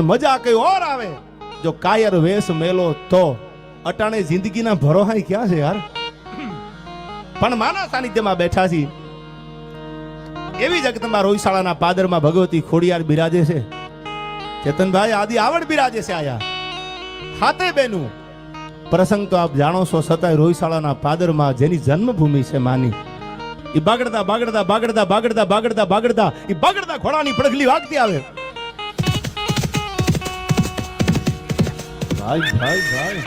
મજા કઈ ઓર આવે? જો કાયર વેશ મેલો તો. અટાણે જિંદગીના ભરોહાઈ ક્યાં છે યાર? પણ માના સાનિધ્યમાં બેઠા છી. એવી જગતમાં રોહિશાળાના પાદરમાં ભગવતી ખોડિયાર બિરાજે છે. ચેતનભાઈ આદિ આવડ બિરાજે છે આયા. હાથે બેનું. પ્રસંગ તો આપ જાણો છો છતાંય રોહિશાળાના પાદરમાં જેની જન્મભૂમિ છે માની. એ બાગડતા બાગડતા બાગડતા બાગડતા બાગડતા બાગડતા એ બાગડતા ઘોડાની પડગલી વાગતી આવે. ભાઈ ભાઈ ભાઈ.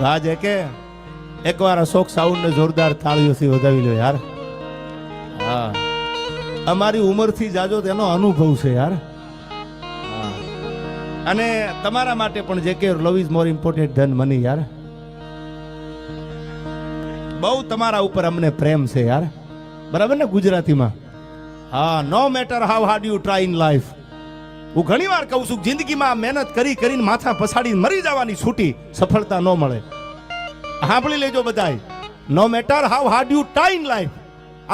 રાજ કે એકવાર અશોક સાઉન્ડ ને જોરદાર તાળીઓથી વધાવી લો યાર. હા. અમારી ઉંમરથી જાજો તેનો અનુભવ છે યાર. હા. અને તમારા માટે પણ જે કે love is more important than money યાર. બહુ તમારા ઉપર અમને પ્રેમ છે યાર. બરાબર ને ગુજરાતીમાં? હા. No matter how hard you try in life હું ઘણી વાર કહું છું, જિંદગીમાં મહેનત કરી કરીને માથા પછાડીને મરી જવાની છૂટી સફળતા ન મળે. સાંભળી લેજો બધાય. No matter how hard you try in life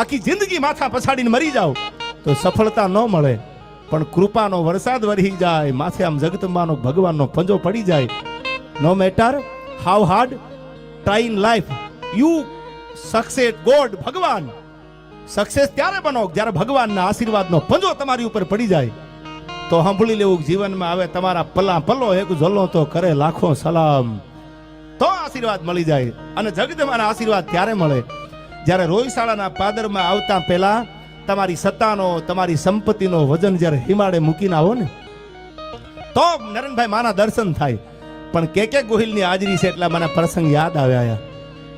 આખી જિંદગી માથા પછાડીને મરી જાઓ તો સફળતા ન મળે. પણ કૃપાનો વરસાદ વરસી જાય, માથે આમ જગતંબાનો ભગવાનનો પંજો પડી જાય. No matter how hard try in life you success god ભગવાન. સક્સેસ ત્યારે બનો જ્યારે ભગવાનના આશીર્વાદનો પંજો તમારી ઉપર પડી જાય. તો સાંભળી લેવું જીવનમાં આવે તમારા પલ્લા પલ્લો એક ઝોલો તો કરે લાખો સલામ. તો આશીર્વાદ મળી જાય અને જગદમાના આશીર્વાદ ત્યારે મળે. જ્યારે રોહિશાળાના પાદરમાં આવતા પહેલા તમારી સત્તાનો, તમારી સંપત્તિનો વજન જ્યારે હિમાડે મૂકીને આવો ને, તો નરેનભાઈ માના દર્શન થાય. પણ કે કે ગોહિલની હાજરી છે એટલા મને પ્રસંગ યાદ આવ્યા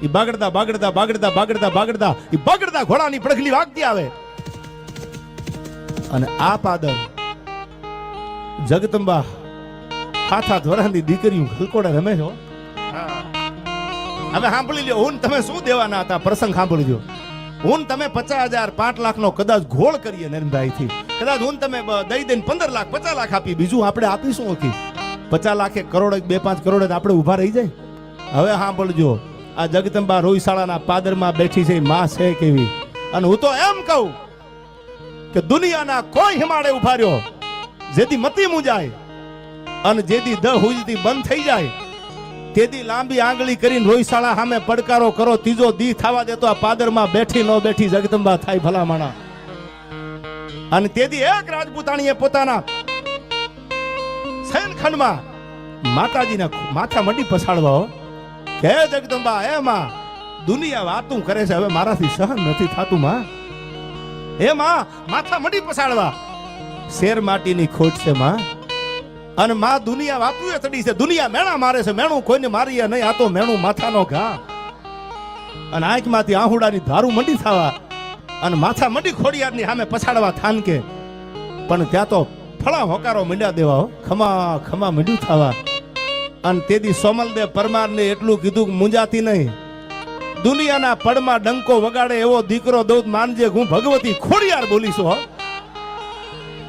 એ બાગડતા બાગડતા બાગડતા બાગડતા બાગડતા એ બાગડતા ઘોડાની પડખલી વાગતી આવે. અને આ પાદર જગદંબા, હાથ હાથ વરાની દીકરીઓ રમે છો હવે સાંભળી લ્યો હું તમે શું દેવાના હતા? પ્રસંગ સાંભળી લ્યો. હું તમે પચાસ હજાર, પાંચ લાખ નો કદાચ ઘોળ કરીએ નરેન્દ્રભાઈ થી કદાચ હું તમે દઈ દઈને પંદર લાખ, પચાસ લાખ આપી, બીજું આપણે આપીશું ઓકી. પચાસ લાખ કરોડ બે પાંચ કરોડ આપણે ઊભા રહી જાય. હવે સાંભળજો, આ જગદંબા રોહિશાળાના પાદરમાં બેઠી છે, માં છે કેવી? અને હું તો એમ કહું કે દુનિયાના કોઈ હિમાડે ઊભા રહ્યો. જેથી મતી મુજાય અને જેથી દ હુજતી બંધ થઈ જાય, તેદી લાંબી આંગળી કરીને રોહિશાળા સામે પડકારો કરો, ત્રીજો દી થવા દેતો, આ પાદરમાં બેઠી ન બેઠી જગદંબા થાય ભલામણા. અને તેથી એક રાજપૂતાણીએ પોતાના શયનખંડમાં માતાજીના માથા મડી પછાડવા કે જગદંબા એ માં દુનિયા વાતું કરે છે, હવે મારાથી સહન નથી થાતું, માં. હે માં, માથા મડી પછાડવા. શેર માટીની ખોટ છે માં. અને માં દુનિયા વાપુએ ચડી છે. દુનિયા મેણા મારે છે. મેણું કોઈને મારીએ નહીં. આ તો મેણું માથાનો ઘા. અને આંખમાંથી આહુડાની ધારું મંડી થવા અને માથા મંડી ખોડિયારની સામે પછાડવા થાન કે પણ ત્યાં તો ફળા હોકારો મંડ્યા દેવા ખમા ખમા મંડ્યું થવા. અને તેદી સોમલદેવ પરમારને એટલું કીધું મુંજાતી નહીં. દુનિયાના પડમાં ડંકો વગાડે એવો દીકરો દઉં માનજે હું ભગવતી ખોડિયાર બોલીશું હો.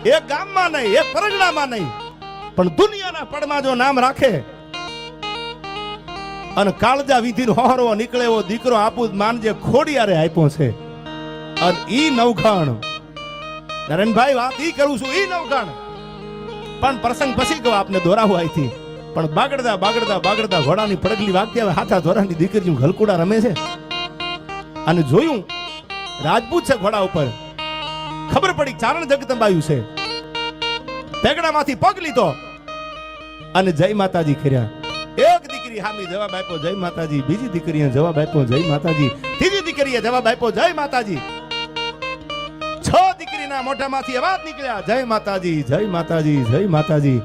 એક ગામમાં નહીં એક પરગણામાં નહીં, પણ દુનિયાના પડમાં જો નામ રાખે અને કાળજા વિધિ હોરો નીકળે એવો દીકરો આપું માનજે ખોડિયારે આપ્યો છે. અને ઈ નવખાણ નરેનભાઈ, વાત ઈ કરું છું, ઈ નવખાણ પણ પ્રસંગ પછી કહો, આપને દોરાવું અહીંથી પણ બાગડતા બાગડતા બાગડતા ઘોડાની પડગલી વાગતી આવે, હાથા ધોરાની દીકરીઓ ઘલકુડા રમે છે. અને જોયું, રાજપૂત છે ઘોડા ઉપર. ખબર પડી ચારણ જગદંબાયું છે. પેગડામાંથી પગ લીધો અને જય માતાજી કર્યા. એક દીકરી હામી જવાબ આપ્યો, જય માતાજી. બીજી દીકરીએ જવાબ આપ્યો, જય માતાજી. ત્રીજી દીકરીએ જવાબ આપ્યો, જય માતાજી. છ દીકરીના મોઢામાંથી અવાજ નીકળ્યા, જય માતાજી જય માતાજી જય માતાજી.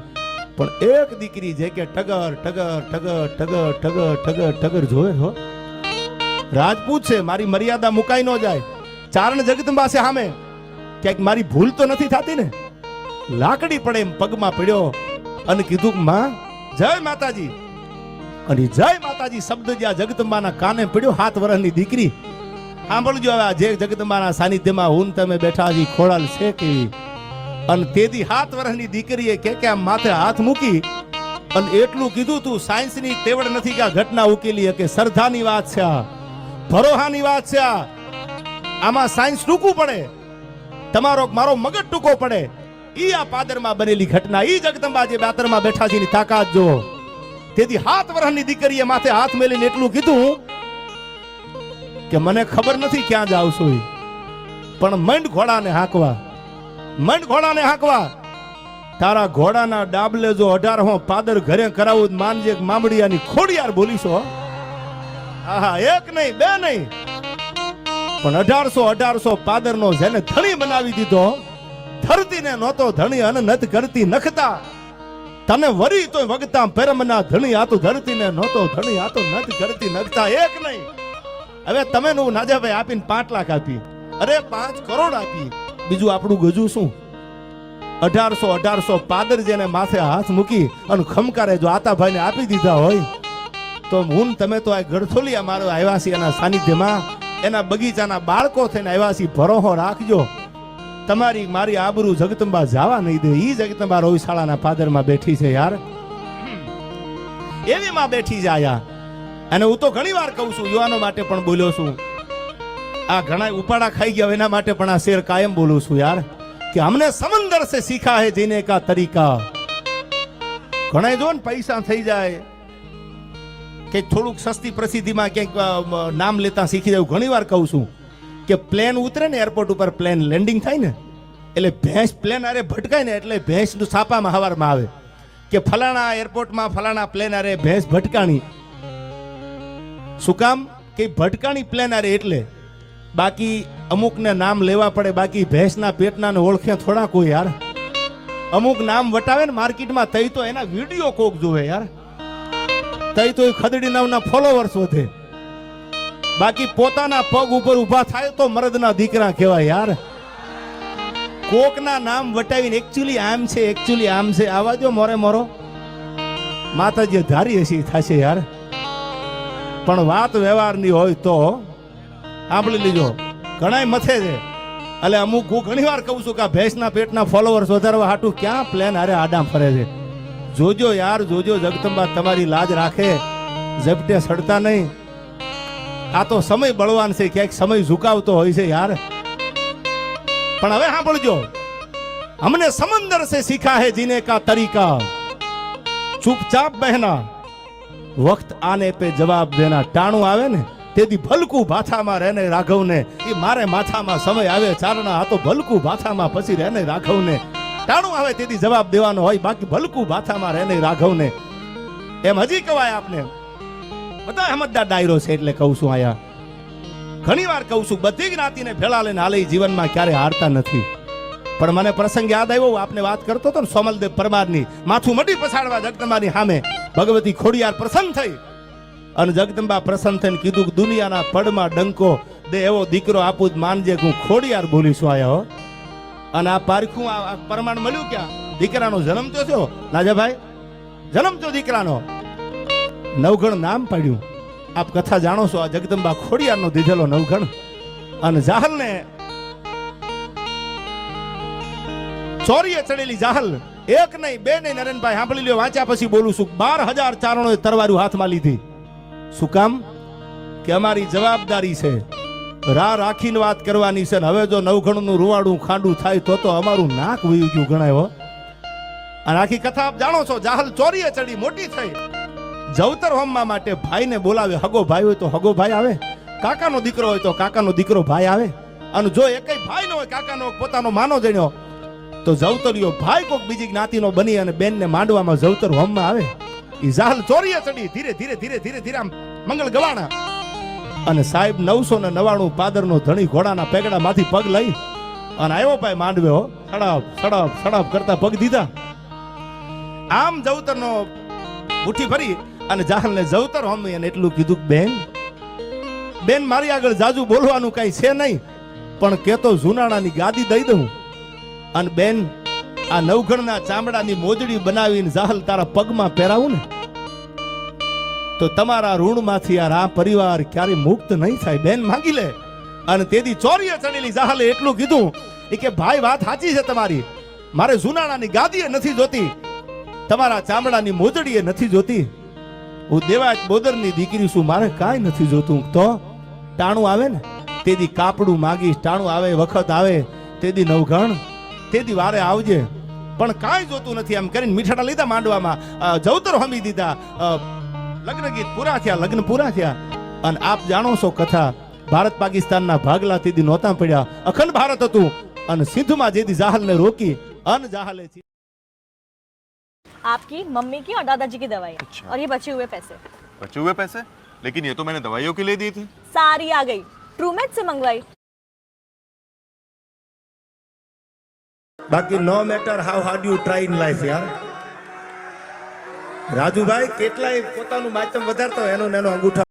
પણ એક દીકરી જે કે ટગર ટગર ટગર ટગર ટગર ટગર ટગર જોવે હો. રાજપૂત છે, મારી મર્યાદા મુકાઈ ન જાય. ચારણ જગદંબા છે સામે ક્યાંક મારી ભૂલ તો નથી થતી ને? લાકડી પડે એમ પગમાં પડ્યો અને કીધું, માં, જય માતાજી. અને જય માતાજી શબ્દ જ્યાં જગદંબાના કાને પડ્યો, હાથ વર્ષની દીકરી. સાંભળજો હવે આ જે જગદંબાના સાનિધ્યમાં હું તમે બેઠા છી ખોડાલ છે કેવી અને તેથી હાથ વર્ષની દીકરીએ કે કે આમ માથે હાથ મૂકી અને એટલું કીધું તું, સાયન્સની તેવડ નથી કે આ ઘટના ઉકેલી કે શ્રદ્ધાની વાત છે આ. ભરોહાની વાત છે આ. આમાં સાયન્સ ટૂંકું પડે. તમારો મારો મગજ ટૂંકો પડે. ઈ આ પાદરમાં બનેલી ઘટના, ઈ જગદંબા જે બાતરમાં બેઠા છે એની તાકાત જો. તેથી હાથ વર્ષની દીકરીએ માથે હાથ મેલીને એટલું કીધું કે મને ખબર નથી ક્યાં જાવ છું. પણ મંડ ઘોડાને હાંકવા, મંડ ઘોડાને હાંકવા. તારા ઘોડાના ડાબલે જો અઢાર હો પાદર ઘરે કરાવું માનજે મામડિયાની ખોડિયાર બોલીશો. આહા, એક નહીં, બે નહીં. પણ અઢારસો અઢારસો પાદરનો જેને ધણી બનાવી દીધો, ધરતીને નહોતો ધણી અન નત કરતી નખતા. તને વરી તો વગતા પરમના ધણી આ તો ધરતીને નહોતો ધણી આ તો કરતી નખતા. એક નહીં. હવે તમે નું નાજાભાઈ આપીને પાંચ લાખ આપી. અરે, પાંચ કરોડ આપી. બીજું આપણું ગજુ શું? અઢારસો અઢારસો પાદર જેને માથે હાથ મૂકી અને ખમકારે જો આતાભાઈને આપી દીધા હોય, તો હું તમે તો આ ગળથોલિયા મારો આવ્યા છીએ એના સાનિધ્યમાં એના બગીચાના બાળકો થઈને આવ્યા છીએ, ભરોહો રાખજો. તમારી, મારી આબરૂ જગતંબા જવા નહીં દે. ઈ જગતંબા રોહિશાળાના પાદરમાં બેઠી છે યાર. એવી માં બેઠી છે આયા. અને હું તો ઘણી વાર કહું છું, યુવાનો માટે પણ બોલ્યો છું. આ ઘણા ઉપાડા ખાઈ ગયા એના માટે પણ આ શેર કાયમ બોલું છું યાર. કે અમને સમંદર સે સીખા હે જીને કા તરીકા. ઘણા જો ને પૈસા થઈ જાય. કે થોડુંક સસ્તી પ્રસિદ્ધિમાં ક્યાંક નામ લેતા શીખી જાય ઘણી વાર કહું છું કે પ્લેન ઉતરે ને એરપોર્ટ ઉપર પ્લેન લેન્ડિંગ થાય ને, એટલે ભેંસ પ્લેન અરે ભટકાય ને એટલે ભેંસનું છાપામાં હવારમાં આવે. કે ફલાણા એરપોર્ટમાં ફલાણા પ્લેન અરે ભેંસ ભટકાણી. શું કામ? કે ભટકાણી પ્લેન અરે એટલે બાકી અમુકને નામ લેવા પડે, બાકી ભેંસના પેટના ઓળખે થોડા કોઈ યાર. અમુક નામ વટાવે ને માર્કેટમાં થઈ તો એના વીડિયો કોક જોવે યાર. તઈ તો ખદડી નામના ફોલોવર્સ વધે. બાકી પોતાના પગ ઉપર ઊભા થાય તો મરદના દીકરા કહેવાય યાર. કોકના નામ વટાવીને એકચ્યુઅલી આમ છે એકચ્યુઅલી આમ છે. આવા જો મોરે મોરો. માતાજી ધારી હશે થશે યાર. પણ વાત વ્યવહારની હોય તો સાંભળી લીજો. ઘણાય મથે છે. એટલે અમુક હું ઘણી વાર કહું છું કે ભેંસના પેટના ફોલોવર્સ વધારવા હાટું ક્યાં પ્લેન હારે આડામ ફરે છે. જોજો યાર, જોજો જગદંબા, તમારી લાજ રાખે. ઝપટે સડતા નહીં. આ તો સમય બળવાન છે, ક્યાંક સમય ઝુકાવતો હોય છે યાર. પણ હવે સાંભળજો. હમને સમંદર સે શીખા હે જીને કા તરીકા. ચૂપચાપ બહેના. વખત આને પે જવાબ દેના. ટાણું આવે ને, તેથી ભલકું ભાથામાં રહેને રાઘવને. એ મારે માથામાં સમય આવે, ચારણા, આ તો ભલકું ભાથામાં પછી રહેને રાઘવને. ટાણું આવે તેથી જવાબ દેવાનો હોય, બાકી ભલકું ભાથામાં રહેને રાઘવને. એમ હજી કહેવાય આપને. બધા સમજદાર ડાયરો છે એટલે કહું છું આયા ઘણી વાર કહું છું, બધી જ્ઞાતિને ભેળા લઈને હાલે જીવનમાં ક્યારે હારતા નથી. પણ મને પ્રસંગ યાદ આવ્યો આપને વાત કરતો હતો ને સોમલદેવ પરમારની, માથું મટી પછાડવા જગદંબાની સામે, ભગવતી ખોડિયાર પ્રસન્ન થઈ. અને જગદંબા પ્રસન્ન થઈને કીધું કે દુનિયાના પડમાં ડંકો, દે એવો દીકરો આપું જ માનજે હું ખોડિયાર બોલીશું આયા હો. અને આ પારખું આ પ્રમાણ મળ્યું ક્યાં? દીકરાનો જન્મ તો થયો નાજાભાઈ, જન્મ તો દીકરાનો. નવગણ નામ પાડ્યું. આપ કથા જાણો છો, આ જગદંબા ખોડિયારનો દીધેલો નવગણ અને જાહલને ચોરીએ ચડેલી જાહલ. એક નહીં, બે નહીં, નરેનભાઈ, સાંભળી લ્યો, વાંચ્યા પછી બોલું છું. બાર હજાર ચારણો તરવારું હાથમાં લીધી. શું કામ? કે અમારી જવાબદારી છે. રા રાખીને વાત કરવાની છે ને હવે જો નવઘણનું રૂવાડું ખાંડું થાય તો તો અમારું નાક વયું ગયું ગણાય અને આખી કથા આપ જાણો છો, જાહલ ચોરીએ ચડી, મોટી થઈ. જવતર હોમવા માટે ભાઈને બોલાવે, હગો ભાઈ હોય તો હગો ભાઈ આવે. કાકાનો દીકરો હોય તો કાકાનો દીકરો ભાઈ આવે. અને જો એકય ભાઈ ન હોય, કાકાનો પોતાનો માનો જણ્યો, તો જવતરિયો ભાઈ કોક બીજી જ્ઞાતિનો બની અને બેનને માંડવામાં જવતર હોમમાં આવે. એ જાહલ ચોરીએ ચડી, ધીરે ધીરે ધીરે ધીરે ધીરે આમ મંગળ ગવાણા. અને સાહેબ નવસો ને નવાણું પાદરનો ધણી ઘોડાના પેગડામાંથી પગ લઈ અને આવ્યો ભાઈ માંડવે હો સડપ સડપ સડપ કરતા પગ દીધા. આમ જવતરનો મુઠ્ઠી ભરી અને જાહલને જવતર હોમી અને એટલું કીધું બેન બેન, મારી આગળ જાજુ બોલવાનું કઈ છે નહીં, પણ કેતો જુનાળાની ગાદી દઈ દઉં. અને બેન, આ નવઘણના ચામડાની મોજડી બનાવીને જાહલ તારા પગમાં પહેરાવું ને. તો તમારા ઋણમાંથી આ રા પરિવાર ક્યારે મુક્ત નહીં થાય. બેન, માંગી લે. અને તેથી ચોરીએ ચડેલી જાહલે એટલું કીધું એ કે, ભાઈ, વાત સાચી છે તમારી. મારે જુનાણાની ગાદીએ નથી જોતી. તમારા ચામડાની મોજડીએ નથી જોતી. હું દેવાજ બોદરની દીકરી છું, મારે કાંઈ નથી જોતું. તો ટાણું આવે ને? તેથી કાપડું માગીશ, ટાણું આવે, વખત આવે. તેથી નવઘણ, તેથી વારે આવજે. પણ કાંઈ જોતું નથી. એમ કરીને મીઠાડા લીધા માંડવામાં. જવતર હમી દીધા. લગ્ન ગીત પૂરા થયા લગ્ન પૂરા થયા અને આપ જાણો છો કથા ભારત પાકિસ્તાનના ભાગલા તેથી નહોતા પડ્યા અખંડ ભારત હતું અને સિંધુમાં જેથી જાહલને રોકી અન જાહલે છી- आपकी मम्मी की और दादाजी की दवाई अच्छा। और ये बचे हुए पैसे बचे हुए पैसे लेकिन ये तो मैंने दवाइयों के लिए दी थी सारी आ गई ट्रूमेट से मंगवाई બાકી no matter how hard you try in life યાર રાજુભાઈ કેટલાય પોતાનું માધ્યમ વધારતો હોય એનો એનો અંગૂઠા